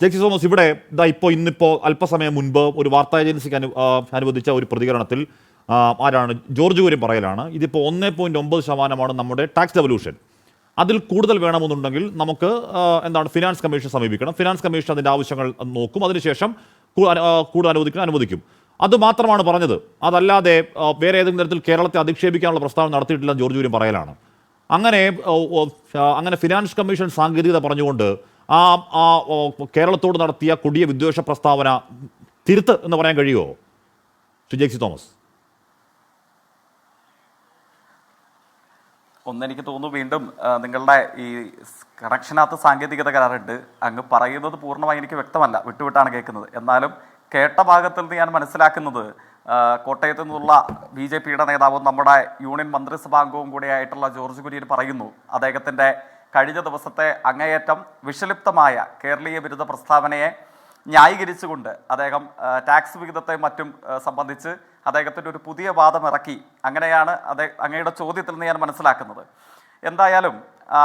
ജെക്സി Thomas ഇവിടെ ഇതാ ഇപ്പോൾ ഇന്നിപ്പോൾ അല്പസമയം മുൻപ് ഒരു വാർത്താ ഏജൻസിക്ക് അനു അനുവദിച്ച ഒരു പ്രതികരണത്തിൽ ആരാണ് ജോർജ് കുര്യൻ പറയലാണ് ഇതിപ്പോൾ ഒന്നേ പോയിന്റ് ഒമ്പത് ശതമാനമാണ് നമ്മുടെ ടാക്സ് ഡെവല്യൂഷൻ. അതിൽ കൂടുതൽ വേണമെന്നുണ്ടെങ്കിൽ നമുക്ക് എന്താണ് ഫിനാൻസ് കമ്മീഷൻ സമീപിക്കണം. ഫിനാൻസ് കമ്മീഷൻ അതിന്റെ ആവശ്യങ്ങൾ നോക്കും. അതിനുശേഷം കൂടുതൽ അനുവദിക്കാൻ അനുവദിക്കും. അത് മാത്രമാണ് പറഞ്ഞത്. അതല്ലാതെ വേറെ ഏതെങ്കിലും തരത്തിൽ കേരളത്തെ അധിക്ഷേപിക്കാനുള്ള പ്രസ്താവന നടത്തിയിട്ടില്ല ജോർജ് കുര്യൻ പറയലാണ്. അങ്ങനെ അങ്ങനെ ഫിനാൻസ് കമ്മീഷൻ സാങ്കേതികത പറഞ്ഞുകൊണ്ട് ആ ആ കേരളത്തോട് നടത്തിയ കൊടിയ വിദ്വേഷ പ്രസ്താവന തിരുത്ത് എന്ന് പറയാൻ കഴിയുമോ? ശ്രീ ജെക്സി തോമസ്. ഒന്നെനിക്ക് തോന്നുന്നു വീണ്ടും നിങ്ങളുടെ ഈ കണക്ഷനകത്ത് സാങ്കേതികത കരാറുണ്ട്. അങ്ങ് പറയുന്നത് പൂർണമായി എനിക്ക് വ്യക്തമല്ല. വിട്ടുവിട്ടാണ് കേൾക്കുന്നത്. എന്നാലും കേട്ട ഭാഗത്തിൽ നിന്ന് ഞാൻ മനസ്സിലാക്കുന്നത് കോട്ടയത്ത് നിന്നുള്ള ബി ജെ പിയുടെ നേതാവും നമ്മുടെ യൂണിയൻ മന്ത്രിസഭാംഗവും കൂടിയായിട്ടുള്ള ജോർജ് കുര്യൻ പറയുന്നു. അദ്ദേഹത്തിന്റെ കഴിഞ്ഞ ദിവസത്തെ അങ്ങേയറ്റം വിഷലിപ്തമായ കേരളീയ ബിരുദ പ്രസ്താവനയെ ന്യായീകരിച്ചുകൊണ്ട് അദ്ദേഹം ടാക്സ് വിഹിതത്തെ മറ്റും സംബന്ധിച്ച് അദ്ദേഹത്തിന്റെ ഒരു പുതിയ വാദം ഇറക്കി. അങ്ങനെയാണ് അദ്ദേഹം അങ്ങയുടെ ചോദ്യത്തിൽ നിന്ന് ഞാൻ മനസ്സിലാക്കുന്നത്. എന്തായാലും ആ,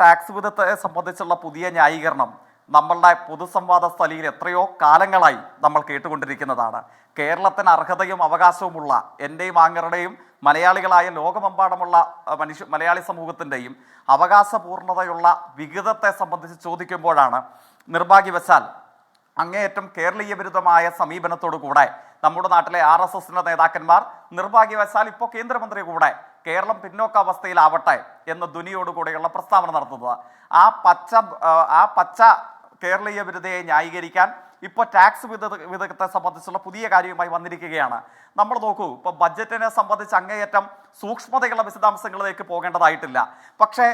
ടാക്സ് വിഹിതത്തെ സംബന്ധിച്ചുള്ള പുതിയ ന്യായീകരണം നമ്മളുടെ പൊതുസംവാദ സ്ഥലിയിൽ എത്രയോ കാലങ്ങളായി നമ്മൾ കേട്ടുകൊണ്ടിരിക്കുന്നതാണ്. കേരളത്തിന് അർഹതയും അവകാശവുമുള്ള എന്റെയും ആങ്ങറുടെയും മലയാളികളായ ലോകമെമ്പാടുമുള്ള മനുഷ്യ മലയാളി സമൂഹത്തിന്റെയും അവകാശപൂർണതയുള്ള വിഹിതത്തെ സംബന്ധിച്ച് ചോദിക്കുമ്പോഴാണ് നിർഭാഗ്യവശാൽ അങ്ങേയറ്റം കേരളീയ വിരുദ്ധമായ സമീപനത്തോടു കൂടെ നമ്മുടെ നാട്ടിലെ ആർ എസ് എസിന്റെ നേതാക്കന്മാർ നിർഭാഗ്യവശാൽ ഇപ്പോൾ കേന്ദ്രമന്ത്രി കൂടെ കേരളം പിന്നോക്ക പിന്നോക്കാവസ്ഥയിലാവട്ടെ എന്ന ധ്വനിയോടുകൂടെയുള്ള പ്രസ്താവന നടത്തുന്നത്. ആ പച്ച ആ പച്ച കേരളീയ വിരുദ്ധയെ ന്യായീകരിക്കാൻ ഇപ്പോൾ ടാക്സ് വിദ വിദഗ്ധത്തെ സംബന്ധിച്ചുള്ള പുതിയ കാര്യവുമായി വന്നിരിക്കുകയാണ്. നമ്മൾ നോക്കൂ ഇപ്പോൾ ബഡ്ജറ്റിനെ സംബന്ധിച്ച് അങ്ങേയറ്റം സൂക്ഷ്മതയുള്ള വിശദാംശങ്ങളിലേക്ക് പോകേണ്ടതായിട്ടില്ല. പക്ഷേ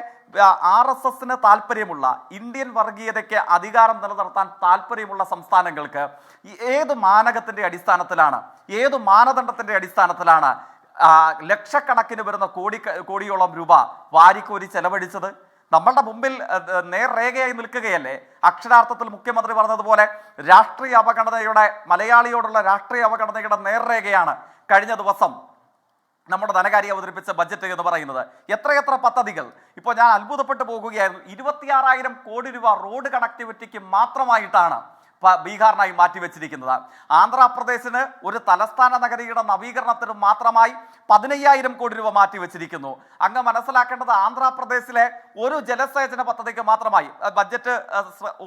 ആർ എസ് എസിന് താല്പര്യമുള്ള ഇന്ത്യൻ വർഗീയതയ്ക്ക് അധികാരം നിലനിർത്താൻ താല്പര്യമുള്ള സംസ്ഥാനങ്ങൾക്ക് ഏത് മാനകത്തിന്റെ അടിസ്ഥാനത്തിലാണ് ഏത് മാനദണ്ഡത്തിന്റെ അടിസ്ഥാനത്തിലാണ് ലക്ഷക്കണക്കിന് വരുന്ന കോടി കോടിയോളം രൂപ വാരിക്കോരി ചെലവഴിച്ചത്? നമ്മളുടെ മുമ്പിൽ നേർരേഖയായി നിൽക്കുകയല്ലേ? അക്ഷരാർത്ഥത്തിൽ മുഖ്യമന്ത്രി പറഞ്ഞതുപോലെ രാഷ്ട്രീയ അവഗണതയുടെ മലയാളിയോടുള്ള രാഷ്ട്രീയ അവഗണനയുടെ നേർരേഖയാണ് കഴിഞ്ഞ ദിവസം നമ്മുടെ ധനകാര്യം അവതരിപ്പിച്ച ബജറ്റ് എന്ന് പറയുന്നത്. എത്രയെത്ര പദ്ധതികൾ? ഇപ്പോൾ ഞാൻ അത്ഭുതപ്പെട്ടു പോകുകയായിരുന്നു. ഇരുപത്തിയാറായിരം കോടി രൂപ റോഡ് കണക്ടിവിറ്റിക്ക് മാത്രമായിട്ടാണ് ബീഹാറിനായി മാറ്റിവെച്ചിരിക്കുന്നത്. ആന്ധ്രാപ്രദേശിന് ഒരു തലസ്ഥാന നഗരിയുടെ നവീകരണത്തിന് മാത്രമായി പതിനയ്യായിരം കോടി രൂപ മാറ്റിവെച്ചിരിക്കുന്നു. അങ്ങ് മനസ്സിലാക്കേണ്ടത് ആന്ധ്രാപ്രദേശിലെ ഒരു ജലസേചന പദ്ധതിക്ക് മാത്രമായി ബജറ്റ്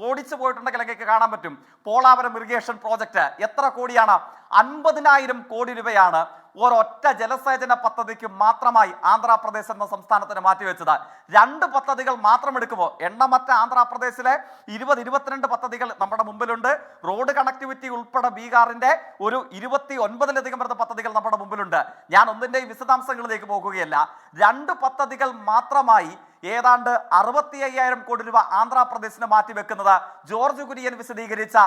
ഓടിച്ചു പോയിട്ടുണ്ടെങ്കിൽ അങ്ങേക്ക് കാണാൻ പറ്റും. പോളാവരം ഇറിഗേഷൻ പ്രോജക്റ്റ് എത്ര കോടിയാണ് അൻപതിനായിരം കോടി രൂപയാണ് ഒരൊറ്റ ജലസേചന പദ്ധതിക്ക് മാത്രമായി ആന്ധ്രാപ്രദേശ് എന്ന സംസ്ഥാനത്തിന് മാറ്റിവെച്ചത്. രണ്ട് പദ്ധതികൾ മാത്രം എടുക്കുമ്പോൾ എണ്ണമറ്റ ആന്ധ്രാപ്രദേശിലെ ഇരുപത് ഇരുപത്തിരണ്ട് പദ്ധതികൾ നമ്മുടെ മുമ്പിലുണ്ട്. റോഡ് കണക്ടിവിറ്റി ഉൾപ്പെടെ ബീഹാറിന്റെ ഒരു ഇരുപത്തി ഒൻപതിലധികം വരുന്ന പദ്ധതികൾ നമ്മുടെ മുമ്പിലുണ്ട്. ഞാൻ ഒന്നിന്റെയും വിശദാംശങ്ങളിലേക്ക് പോകുകയല്ല. രണ്ട് പദ്ധതികൾ മാത്രമായി ഏതാണ്ട് അറുപത്തി അയ്യായിരം കോടി രൂപ ആന്ധ്രാപ്രദേശിന് മാറ്റിവെക്കുന്നത് ജോർജ് കുര്യൻ വിശദീകരിച്ച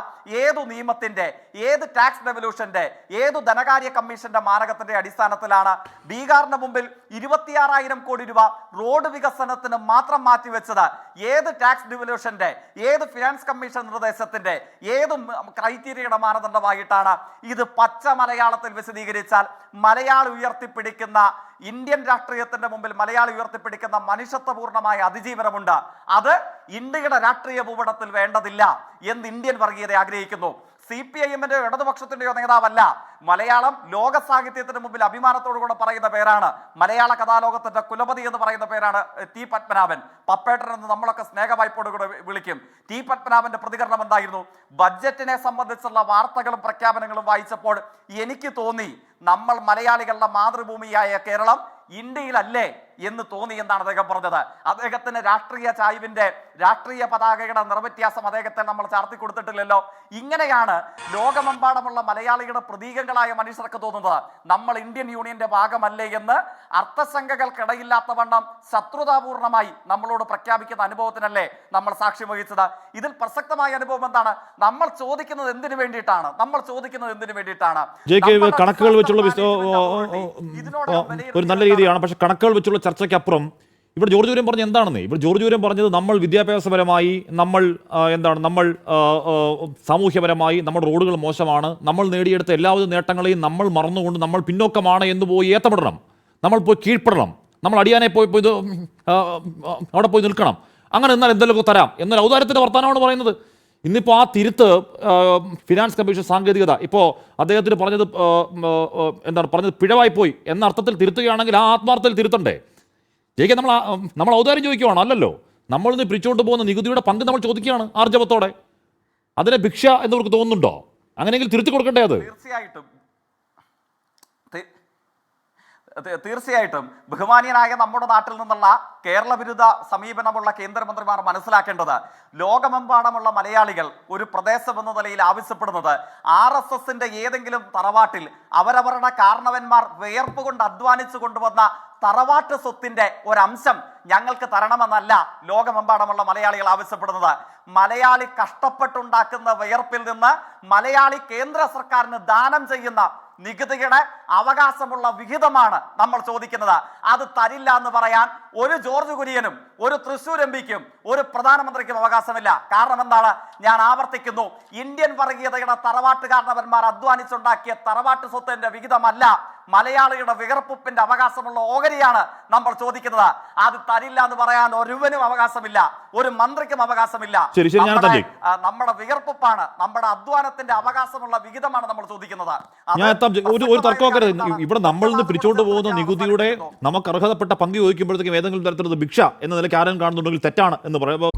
ഏതു നിയമത്തിന്റെ ഏത് ടാക്സ് റെവല്യൂഷന്റെ ഏതു ധനകാര്യ കമ്മീഷന്റെ മാനകത്തിന്റെ അടിസ്ഥാനത്തിലാണ് ബീഹാറിന് മുമ്പിൽ ഇരുപത്തിയാറായിരം കോടി രൂപ റോഡ് വികസനത്തിന് മാത്രം മാറ്റിവെച്ചത്. ഏത് ടാക്സ് റെവല്യൂഷന്റെ ഏത് ഫിനാൻസ് കമ്മീഷൻ നിർദ്ദേശത്തിന്റെ ഏത് ക്രൈറ്റീരിയയുടെ മാനദണ്ഡമായിട്ടാണ് ഇത് പച്ച മലയാളത്തിൽ വിശദീകരിച്ചാൽ മലയാളി ഉയർത്തിപ്പിടിക്കുന്ന ഇന്ത്യൻ രാഷ്ട്രീയത്തിന്റെ മുമ്പിൽ മലയാളി ഉയർത്തിപ്പിടിക്കുന്ന മനുഷ്യത്വപൂർണമായ അതിജീവനമുണ്ട്. അത് ഇന്ത്യയുടെ രാഷ്ട്രീയ ഭൂപടത്തിൽ വേണ്ടതില്ല എന്ന് ഇന്ത്യൻ വർഗീയത ആഗ്രഹിക്കുന്നു. സി പി ഐ എമ്മിന്റെ ഇടതുപക്ഷത്തിന്റെയോ നേതാവല്ല. മലയാളം ലോക സാഹിത്യത്തിന് മുമ്പിൽ അഭിമാനത്തോടുകൂടെ പറയുന്ന പേരാണ്. മലയാള കഥാലോകത്തിന്റെ കുലപതി എന്ന് പറയുന്ന പേരാണ് ടി പത്മനാഭൻ. പപ്പേട്ടൻ എന്ന് നമ്മളൊക്കെ സ്നേഹവായ്പോടുകൂടെ വിളിക്കും. ടി പത്മനാഭന്റെ പ്രതികരണം എന്തായിരുന്നു? ബഡ്ജറ്റിനെ സംബന്ധിച്ചുള്ള വാർത്തകളും പ്രഖ്യാപനങ്ങളും വായിച്ചപ്പോൾ എനിക്ക് തോന്നി നമ്മൾ മലയാളികളുടെ മാതൃഭൂമിയായ കേരളം ഇന്ത്യയിലല്ലേ എന്ന് തോന്നി എന്നാണ് അദ്ദേഹം പറഞ്ഞത്. അദ്ദേഹത്തിന് രാഷ്ട്രീയ ചായ്വിന്റെ രാഷ്ട്രീയ പതാകയുടെ നിർവ്യത്യാസം അദ്ദേഹത്തെ നമ്മൾ ചാർത്തി കൊടുത്തിട്ടില്ലല്ലോ. ഇങ്ങനെയാണ് ലോകമെമ്പാടുമുള്ള മലയാളികളുടെ പ്രതീകങ്ങളായ മനുഷ്യർക്ക് തോന്നുന്നത്. നമ്മൾ ഇന്ത്യൻ യൂണിയന്റെ ഭാഗമല്ലേ എന്ന് അർത്ഥശങ്കകൾക്കിടയില്ലാത്ത വണ്ണം ശത്രുതാപൂർണമായി നമ്മളോട് പ്രഖ്യാപിക്കുന്ന അനുഭവത്തിനല്ലേ നമ്മൾ സാക്ഷ്യം വഹിച്ചത്. ഇതിൽ പ്രസക്തമായ അനുഭവം എന്താണ്? നമ്മൾ ചോദിക്കുന്നത് എന്തിനു വേണ്ടിയിട്ടാണ്? നമ്മൾ ചോദിക്കുന്നത് എന്തിനു വേണ്ടിയിട്ടാണ്? കണക്കുകൾ വെച്ചുള്ള ഒരു നല്ല രീതിയാണ്. പക്ഷെ കണക്കുകൾ വെച്ചുള്ള ചർച്ചയ്ക്കപ്പുറം ഇവിടെ ജോർജ് കുര്യൻ പറഞ്ഞ എന്താണെന്ന്? ഇവിടെ ജോർജ് കുര്യൻ പറഞ്ഞത് നമ്മൾ വിദ്യാഭ്യാസപരമായി നമ്മൾ എന്താണ് നമ്മൾ സാമൂഹ്യപരമായി നമ്മുടെ റോഡുകൾ മോശമാണ് നമ്മൾ നേടിയെടുത്ത എല്ലാവിധ നേട്ടങ്ങളെയും നമ്മൾ മറന്നുകൊണ്ട് നമ്മൾ പിന്നോക്കമാണ് എന്ന് പോയി ഏത്തപ്പെടണം. നമ്മൾ പോയി കീഴ്പ്പെടണം. നമ്മൾ അടിയാനെ പോയി പോയി അവിടെ പോയി നിൽക്കണം. അങ്ങനെ എന്നാൽ എന്തെങ്കിലുമൊക്കെ തരാം എന്നൊരു ഔദാര്യത്തിന്റെ വർത്തമാനമാണ് പറയുന്നത്. ഇന്നിപ്പോൾ ആ തിരുത്ത് ഫിനാൻസ് കമ്മീഷൻ സാങ്കേതികത ഇപ്പോൾ അദ്ദേഹത്തിന് പറഞ്ഞത് എന്താണ് പറഞ്ഞത് പിഴവായി പോയി എന്ന അർത്ഥത്തിൽ തിരുത്തുകയാണെങ്കിൽ ആ ആത്മാർത്ഥത്തിൽ തിരുത്തണ്ടേ? ജയിക്കാൻ നമ്മൾ നമ്മൾ ഔദാര്യം ചോദിക്കുകയാണ് അല്ലല്ലോ. നമ്മൾ ഇന്ന് പിരിച്ചുകൊണ്ട് പോകുന്ന നികുതിയുടെ പങ്ക് നമ്മൾ ചോദിക്കുകയാണ് ആർജവത്തോടെ. അതിനെ ഭിക്ഷ എന്നവർക്ക് തോന്നുന്നുണ്ടോ? അങ്ങനെയെങ്കിൽ തിരുത്തി കൊടുക്കണ്ടേ അത്? തീർച്ചയായിട്ടും. തീർച്ചയായിട്ടും ബഹുമാനീയനായ നമ്മുടെ നാട്ടിൽ നിന്നുള്ള കേരള വിരുദ്ധ സമീപനമുള്ള കേന്ദ്രമന്ത്രിമാർ മനസ്സിലാക്കേണ്ടത് ലോകമെമ്പാടുമുള്ള മലയാളികൾ ഒരു പ്രദേശം എന്ന നിലയിൽ ആവശ്യപ്പെടുന്നത് ആർ എസ് എസിന്റെ ഏതെങ്കിലും തറവാട്ടിൽ അവരവരുടെ കാരണവന്മാർ വിയർപ്പ് കൊണ്ട് അധ്വാനിച്ചു കൊണ്ടുവന്ന തറവാട്ട് സ്വത്തിന്റെ ഒരംശം ഞങ്ങൾക്ക് തരണമെന്നല്ല ലോകമെമ്പാടുമുള്ള മലയാളികൾ ആവശ്യപ്പെടുന്നത്. മലയാളി കഷ്ടപ്പെട്ടുണ്ടാക്കുന്ന വിയർപ്പിൽ നിന്ന് മലയാളി കേന്ദ്ര സർക്കാരിന് ദാനം ചെയ്യുന്ന നികുതിയുടെ അവകാശമുള്ള വിഹിതമാണ് നമ്മൾ ചോദിക്കുന്നത്. അത് തരില്ല എന്ന് പറയാൻ ഒരു ജോർജ് കുര്യനും ഒരു തൃശൂർ എം പിക്കും ഒരു പ്രധാനമന്ത്രിക്കും അവകാശമില്ല. കാരണം എന്താണ്? ഞാൻ ആവർത്തിക്കുന്നു. ഇന്ത്യൻ വർഗീയതയുടെ തറവാട്ടുകാരണവന്മാർ അധ്വാനിച്ചുണ്ടാക്കിയ തറവാട്ട് സ്വത്തിന്റെ വിഹിതമല്ല മലയാളിയുടെ വികർപ്പുപ്പിന്റെ അവകാശമുള്ള ഓഹരിയാണ് നമ്മൾ ചോദിക്കുന്നത്. അത് തരില്ല എന്ന് പറയാൻ ഒരുവനും അവകാശമില്ല ഒരു മന്ത്രിക്കും അവകാശമില്ല. നമ്മുടെ, വികർപ്പുപ്പാണ് നമ്മുടെ അധ്വാനത്തിന്റെ അവകാശമുള്ള വിഹിതമാണ് നമ്മൾ ചോദിക്കുന്നത്. ഒരു തർക്കമൊക്കെ? ഇവിടെ നമ്മൾ നിന്ന് പിരിച്ചുകൊണ്ട് പോകുന്ന നികുതിയുടെ നമുക്ക് അർഹതപ്പെട്ട പങ്ക് ചോദിക്കുമ്പോഴത്തേക്കും ഏതെങ്കിലും തരത്തിലുള്ള ഭിക്ഷ എന്ന നിലയ്ക്ക് ആരും കാണുന്നുണ്ടെങ്കിൽ തെറ്റാണ് എന്ന് പറയുമ്പോൾ